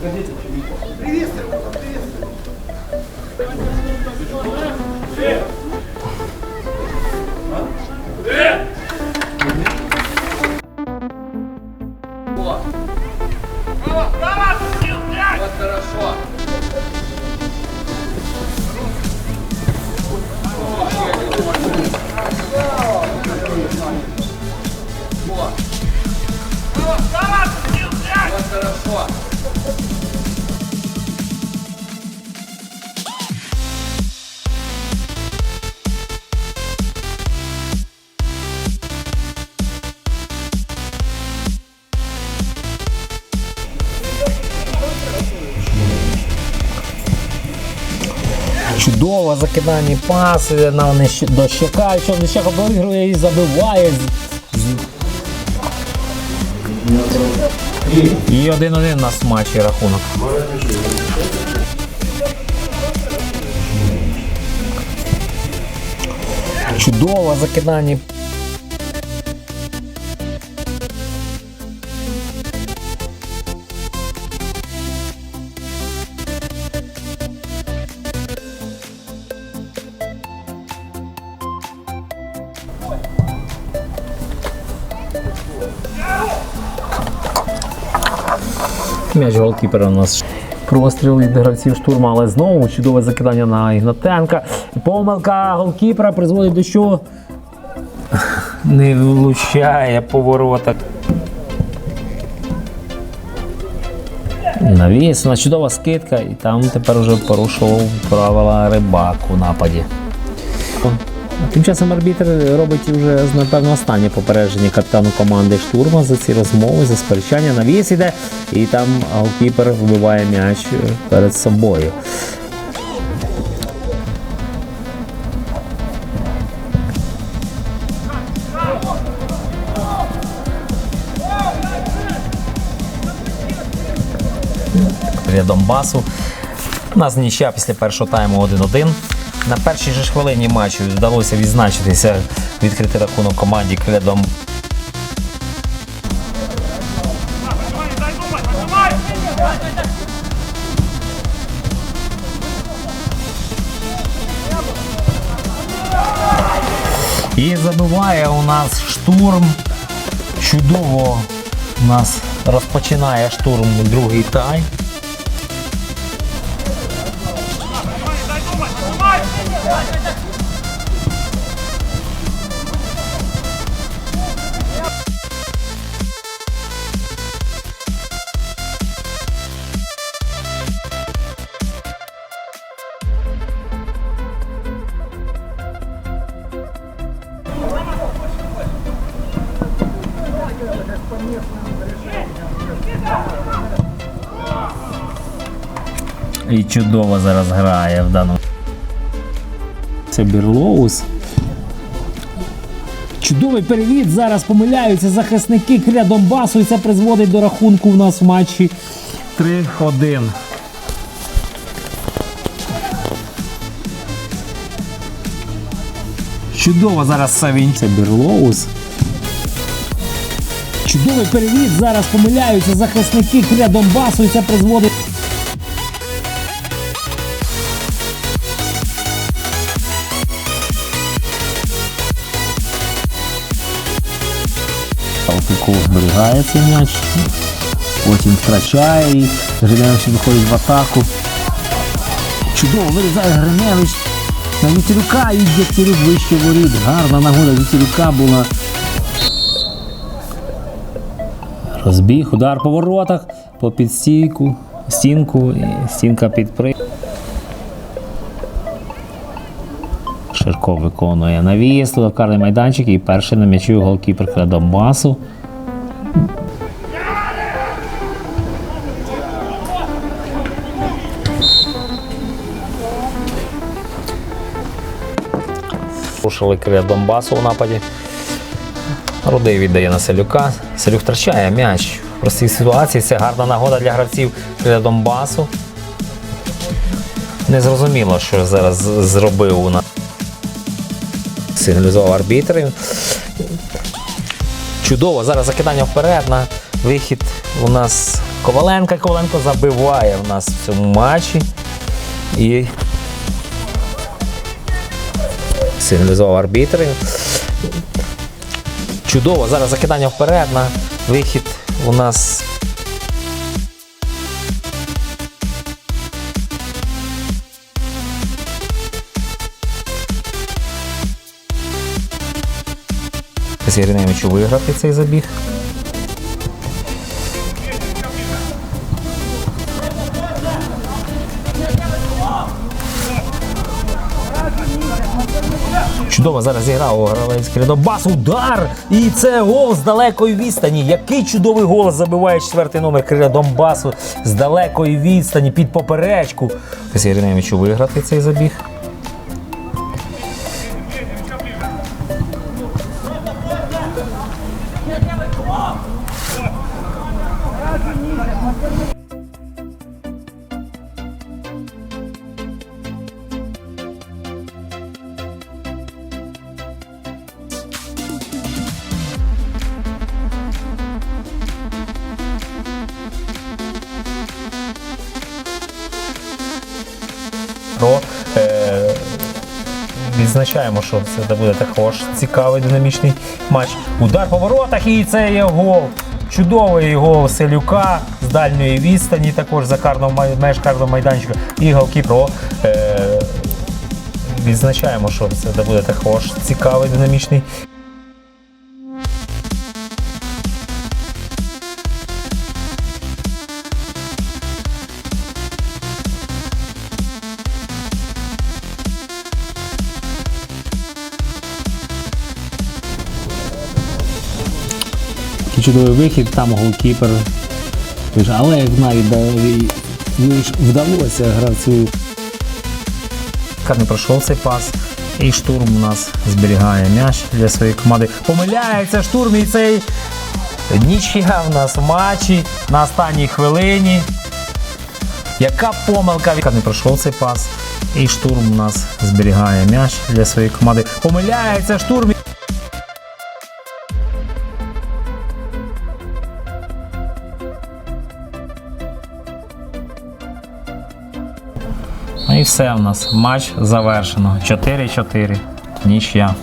Вот Чудово закидані паси на Дощака, що Дощак обігрує і забиває. І 1-1 у нас матчі рахунок. Чудово закидання. М'яч голкіпера у нас простріл від гравців штурма, але знову чудове закидання на Ігнатенка. Помилка голкіпера призводить до чого? Не влучає по воротах. Навіс, на чудова скидка, і там тепер вже порушував правила рибак у нападі. Тим часом арбітр робить вже напевно останнє попередження капітану команди штурма за ці розмови, за сперечання. Навіс іде, і там голкіпер вбиває м'яч перед собою. Донбасу. У нас нічия після першого тайму 1-1. На першій же хвилині матчу вдалося відзначитися відкритий рахунок команді Криля І забиває у нас штурм. Чудово у нас розпочинає штурм другий тайм. І чудово зараз грає в даному. Це Бірлоус. Чудовий перевід. Зараз помиляються захисники Кря Донбасу, і це призводить до рахунку в нас в матчі 3-1. Чудово зараз Савінь. Це Бірлоус. Чудовий перевід. Зараз помиляються захисники Кря Донбасу, і це призводить. Алтиков зберігає цей м'яч, потім втрачає і Гриневич виходить в атаку. Чудово вирізає Гриневич на Вітерюка і Дегтярюк вище воріт. Гарна нагода Вітерюка була. Розбіг, удар по воротах, по підстійку, стінку, і стінка під при. Ширко виконує навіс, локарний майданчик і перший на м'ячі голкіперка Донбасу. Рушили крила Донбасу у нападі. Рудий віддає на Селюка. Селюк втрачає м'яч. В простій ситуації це гарна нагода для гравців крила Донбасу. Незрозуміло, що зараз зробив у нас сигналізував арбітр. Чудово, зараз закидання вперед на вихід у нас Коваленко. Коваленко забиває в нас в цьому матчі. І сигналізував арбітри. Чудово. Зараз закидання вперед на вихід у нас. Іриневичу виграти цей забіг. Чудово зараз зіграв Гравецький Бас, удар! І це гол з далекої відстані. Який чудовий гол забиває четвертий номер Криля Донбасу з далекої відстані під поперечку. Іриневичу виграти цей забіг. Про відзначаємо, що це буде також цікавий динамічний матч. Удар по воротах і це є гол. Чудовий гол Селюка з дальньої відстані, також за карного меж карного майданчика. І голкіпро. Е, відзначаємо, що це буде також цікавий динамічний чудовий вихід, там голкіпер. Але як навіть вдалося гравцю. Не пройшов цей пас. І штурм у нас зберігає м'яч для своєї команди. Помиляється штурм і цей нічия в нас в матчі на останній хвилині. Яка помилка? Не пройшов цей пас. І штурм у нас зберігає м'яч для своєї команди. Помиляється штурм. І все в нас. Матч завершено. 4-4. Нічия.